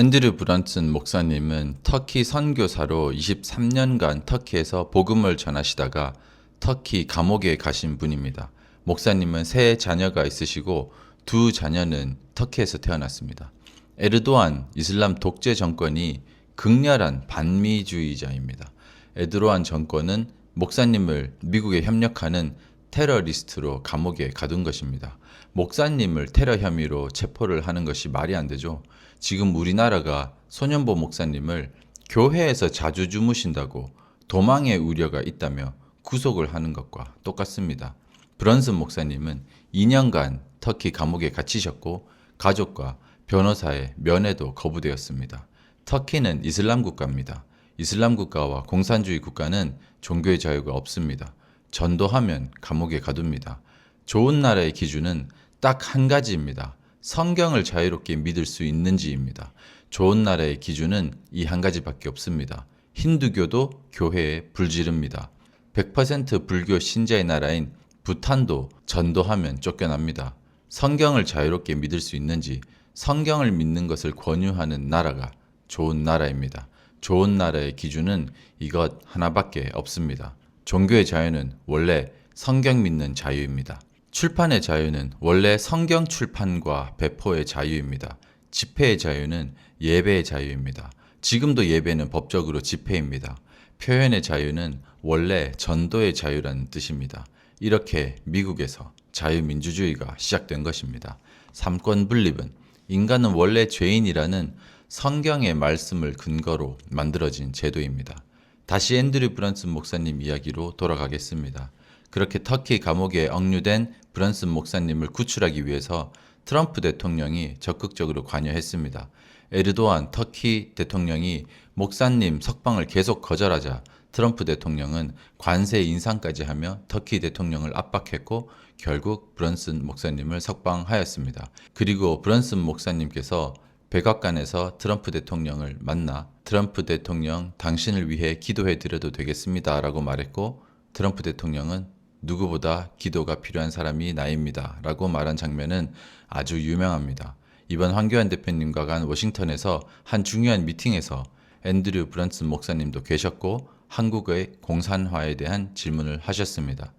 앤드류 브런슨 목사님은 터키 선교사로 23년간 터키에서 복음을 전하시다가 터키 감옥에 가신 분입니다. 목사님은 세 자녀가 있으시고 두 자녀는 터키에서 태어났습니다. 에르도안 이슬람 독재 정권이 극렬한 반미주의자입니다. 에르도안 정권은 목사님을 미국에 협력하는 테러리스트로 감옥에 가둔 것입니다. 목사님을 테러 혐의로 체포를 하는 것이 말이 안 되죠. 지금 우리나라가 소년보 목사님을 교회에서 자주 주무신다고 도망의 우려가 있다며 구속을 하는 것과 똑같습니다. 브런슨 목사님은 2년간 터키 감옥에 갇히셨고 가족과 변호사의 면회도 거부되었습니다. 터키는 이슬람 국가입니다. 이슬람 국가와 공산주의 국가는 종교의 자유가 없습니다. 전도하면 감옥에 가둡니다. 좋은 나라의 기준은 딱 한 가지입니다. 성경을 자유롭게 믿을 수 있는지입니다. 좋은 나라의 기준은 이 한 가지밖에 없습니다. 힌두교도 교회에 불지릅니다. 100% 불교 신자의 나라인 부탄도 전도하면 쫓겨납니다. 성경을 자유롭게 믿을 수 있는지 성경을 믿는 것을 권유하는 나라가 좋은 나라입니다. 좋은 나라의 기준은 이것 하나밖에 없습니다. 종교의 자유는 원래 성경 믿는 자유입니다. 출판의 자유는 원래 성경 출판과 배포의 자유입니다. 집회의 자유는 예배의 자유입니다. 지금도 예배는 법적으로 집회입니다. 표현의 자유는 원래 전도의 자유라는 뜻입니다. 이렇게 미국에서 자유민주주의가 시작된 것입니다. 삼권 분립은 인간은 원래 죄인이라는 성경의 말씀을 근거로 만들어진 제도입니다. 다시 앤드류 브런슨 목사님 이야기로 돌아가겠습니다. 그렇게 터키 감옥에 억류된 브런슨 목사님을 구출하기 위해서 트럼프 대통령이 적극적으로 관여했습니다. 에르도안 터키 대통령이 목사님 석방을 계속 거절하자 트럼프 대통령은 관세 인상까지 하며 터키 대통령을 압박했고 결국 브런슨 목사님을 석방하였습니다. 그리고 브런슨 목사님께서 백악관에서 트럼프 대통령을 만나 트럼프 대통령 당신을 위해 기도해 드려도 되겠습니다. 라고 말했고 트럼프 대통령은 누구보다 기도가 필요한 사람이 나입니다. 라고 말한 장면은 아주 유명합니다. 이번 황교안 대표님과 간 워싱턴에서 한 중요한 미팅에서 앤드류 브런슨 목사님도 계셨고 한국의 공산화에 대한 질문을 하셨습니다.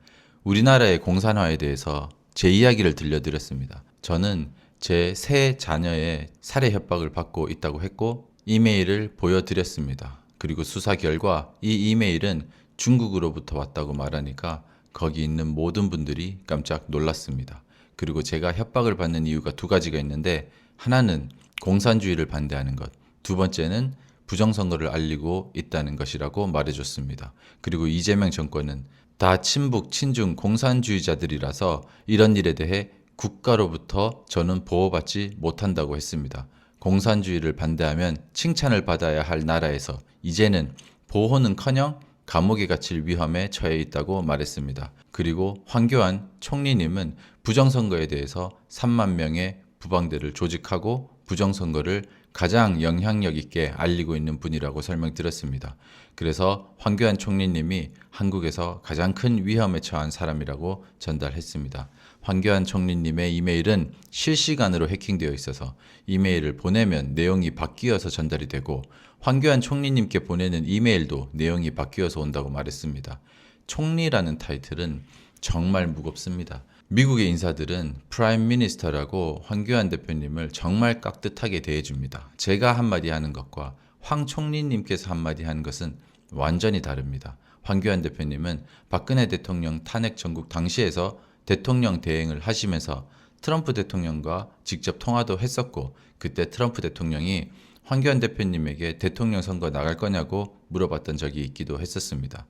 우리나라의 공산화에 대해서 제 이야기를 들려드렸습니다. 저는 제 세 자녀의 살해 협박을 받고 있다고 했고 이메일을 보여드렸습니다. 그리고 수사 결과 이 이메일은 중국으로부터 왔다고 말하니까 거기 있는 모든 분들이 깜짝 놀랐습니다. 그리고 제가 협박을 받는 이유가 두 가지가 있는데 하나는 공산주의를 반대하는 것, 두 번째는 부정선거를 알리고 있다는 것이라고 말해줬습니다. 그리고 이재명 정권은 다 친북, 친중, 공산주의자들이라서 이런 일에 대해 국가로부터 저는 보호받지 못한다고 했습니다. 공산주의를 반대하면 칭찬을 받아야 할 나라에서 이제는 보호는커녕 감옥에 갇힐 위험에 처해 있다고 말했습니다. 그리고 황교안 총리님은 부정선거에 대해서 3만 명의 부방대를 조직하고 부정선거를 가장 영향력 있게 알리고 있는 분이라고 설명드렸습니다. 그래서 황교안 총리님이 한국에서 가장 큰 위험에 처한 사람이라고 전달했습니다. 황교안 총리님의 이메일은 실시간으로 해킹되어 있어서 이메일을 보내면 내용이 바뀌어서 전달이 되고 황교안 총리님께 보내는 이메일도 내용이 바뀌어서 온다고 말했습니다. 총리라는 타이틀은 정말 무겁습니다. 미국의 인사들은 프라임 미니스터라고 황교안 대표님을 정말 깍듯하게 대해줍니다. 제가 한마디 하는 것과 황 총리님께서 한마디 하는 것은 완전히 다릅니다. 황교안 대표님은 박근혜 대통령 탄핵 전국 당시에서 대통령 대행을 하시면서 트럼프 대통령과 직접 통화도 했었고 그때 트럼프 대통령이 황교안 대표님에게 대통령 선거 나갈 거냐고 물어봤던 적이 있기도 했었습니다.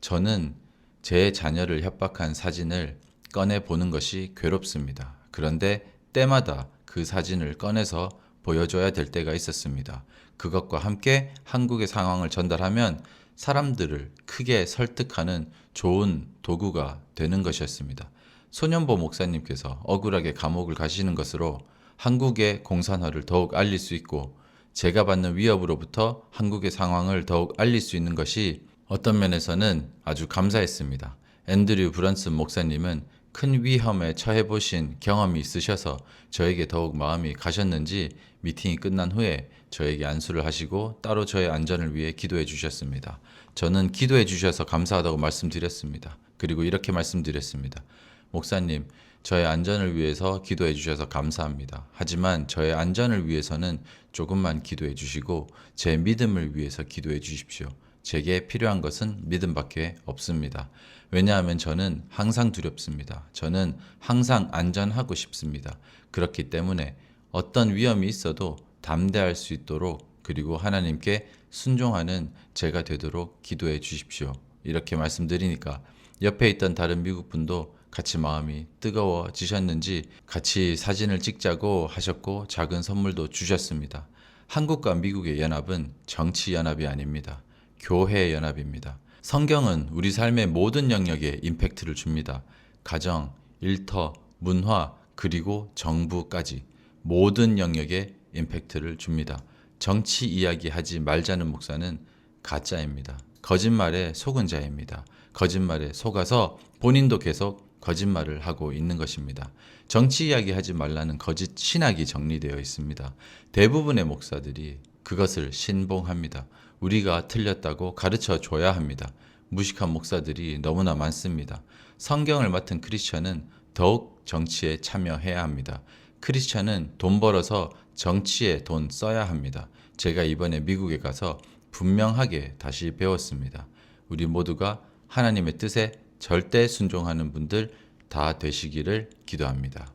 저는 제 자녀를 협박한 사진을 꺼내 보는 것이 괴롭습니다. 그런데 때마다 그 사진을 꺼내서 보여줘야 될 때가 있었습니다. 그것과 함께 한국의 상황을 전달하면 사람들을 크게 설득하는 좋은 도구가 되는 것이었습니다. 소년보 목사님께서 억울하게 감옥을 가시는 것으로 한국의 공산화를 더욱 알릴 수 있고 제가 받는 위협으로부터 한국의 상황을 더욱 알릴 수 있는 것이 어떤 면에서는 아주 감사했습니다. 앤드류 브런슨 목사님은 큰 위험에 처해 보신 경험이 있으셔서 저에게 더욱 마음이 가셨는지 미팅이 끝난 후에 저에게 안수를 하시고 따로 저의 안전을 위해 기도해 주셨습니다. 저는 기도해 주셔서 감사하다고 말씀드렸습니다. 그리고 이렇게 말씀드렸습니다. 목사님, 저의 안전을 위해서 기도해 주셔서 감사합니다. 하지만 저의 안전을 위해서는 조금만 기도해 주시고 제 믿음을 위해서 기도해 주십시오. 제게 필요한 것은 믿음밖에 없습니다. 왜냐하면 저는 항상 두렵습니다. 저는 항상 안전하고 싶습니다. 그렇기 때문에 어떤 위험이 있어도 담대할 수 있도록 그리고 하나님께 순종하는 제가 되도록 기도해 주십시오. 이렇게 말씀드리니까 옆에 있던 다른 미국 분도 같이 마음이 뜨거워지셨는지 같이 사진을 찍자고 하셨고 작은 선물도 주셨습니다. 한국과 미국의 연합은 정치 연합이 아닙니다. 교회 연합입니다. 성경은 우리 삶의 모든 영역에 임팩트를 줍니다. 가정, 일터, 문화, 그리고 정부까지 모든 영역에 임팩트를 줍니다. 정치 이야기 하지 말자는 목사는 가짜입니다. 거짓말에 속은 자입니다. 거짓말에 속아서 본인도 계속 거짓말을 하고 있는 것입니다. 정치 이야기 하지 말라는 거짓 신학이 정리되어 있습니다. 대부분의 목사들이 그것을 신봉합니다. 우리가 틀렸다고 가르쳐 줘야 합니다. 무식한 목사들이 너무나 많습니다. 성경을 맡은 크리스천은 더욱 정치에 참여해야 합니다. 크리스천은 돈 벌어서 정치에 돈 써야 합니다. 제가 이번에 미국에 가서 분명하게 다시 배웠습니다. 우리 모두가 하나님의 뜻에 절대 순종하는 분들 다 되시기를 기도합니다.